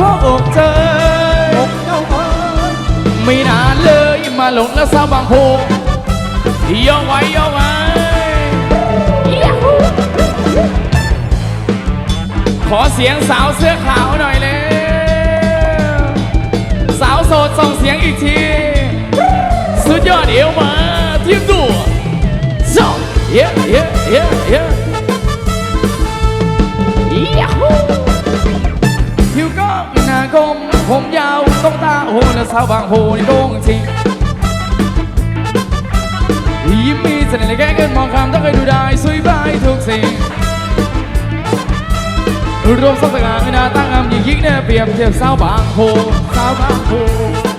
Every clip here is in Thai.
พระอเจอกเจอไม่นานเลยมาหลงและสาวบางโพย่องไว้ย่องไว้ ขอเสียงสาวเสื้อขาวหน่อยเลย สาวโสดส่งเสียงอีกที สุดยอดเอวมาทีมตัวสองเย้เย้ ผมยาวต้องตาโหนะสาวบางโหนี่โด่งจริงยิ้มมีเสน่ห์แก้เกิมองคำต้องคยดูได้สวยบายทุกสิรวมสักสักงาน้าตั้งงามยิ่งยิ่งเนี่ยเปรียบเทียบสาวบางโหสาวบางโห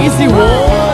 Easy World.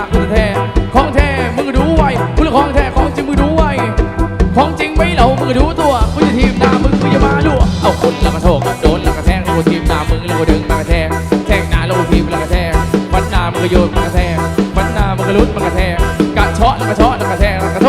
าคุณแท้ของแท้มึงก็ดูไว้กูเรื่องของแท้ของจริงมึงดูไว้ของจริงไม่เหล่ามึงก็ดูตัวกูจะทีมหน้ามึงกูจะมาลู่เอาคนละกระโถกโดนละกระแทกแล้วกูทีมหน้ามึงแล้วกูดึงมากระแทกแทงหน้าแล้วกูทีมละกระแทกวันหน้ามึงก็โยนมากระแทกวันหน้ามึงก็ลุ้นมากระแทกกระเชาะละกระเชาะละกระแทกกระโถ